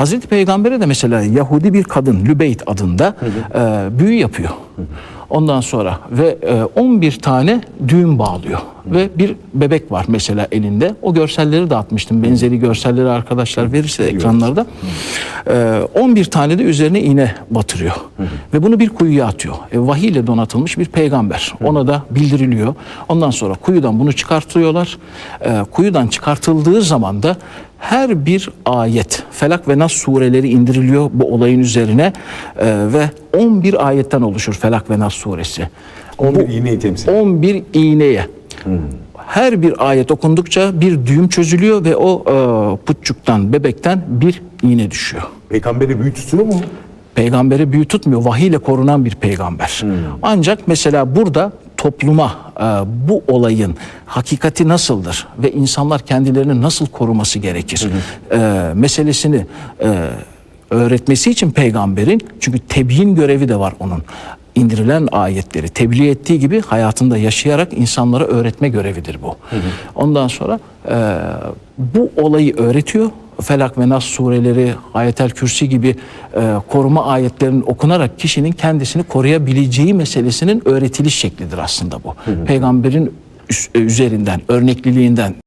Hazreti Peygamber'e de mesela Yahudi bir kadın Lübeyt adında e, büyü yapıyor. Ondan sonra ve e, 11 tane düğüm bağlıyor ve bir bebek var mesela elinde. O görselleri dağıtmıştım. Benzeri görselleri arkadaşlar verirse ekranlarda. E, 11 tane de üzerine iğne batırıyor. Ve bunu bir kuyuya atıyor. E, vahiy ile donatılmış bir peygamber. Ona da bildiriliyor. Ondan sonra kuyudan bunu çıkartıyorlar. E, kuyudan çıkartıldığı zaman da her bir ayet, Felak ve Nas sureleri indiriliyor bu olayın üzerine E, ve 11 ayetten oluşur Felak ve Nas suresi. 11 iğneyi temsil. 11 iğneye. Her bir ayet okundukça bir düğüm çözülüyor ve o e, putçuktan, bebekten bir iğne düşüyor. Peygamberi büyü tutuyor mu? Peygamberi büyü tutmuyor, vahiy ile korunan bir peygamber. Ancak mesela burada topluma bu olayın hakikati nasıldır ve insanlar kendilerini nasıl koruması gerekir e, meselesini e, öğretmesi için peygamberin çünkü tebyin görevi de var onun indirilen ayetleri tebliğ ettiği gibi hayatında yaşayarak insanlara öğretme görevidir bu. Ondan sonra e, bu olayı öğretiyor. Felak ve Nas sureleri, Ayetel Kürsi gibi e, koruma ayetlerinin okunarak kişinin kendisini koruyabileceği meselesinin öğretiliş şeklidir aslında bu. Peygamberin üs- üzerinden, örnekliliğinden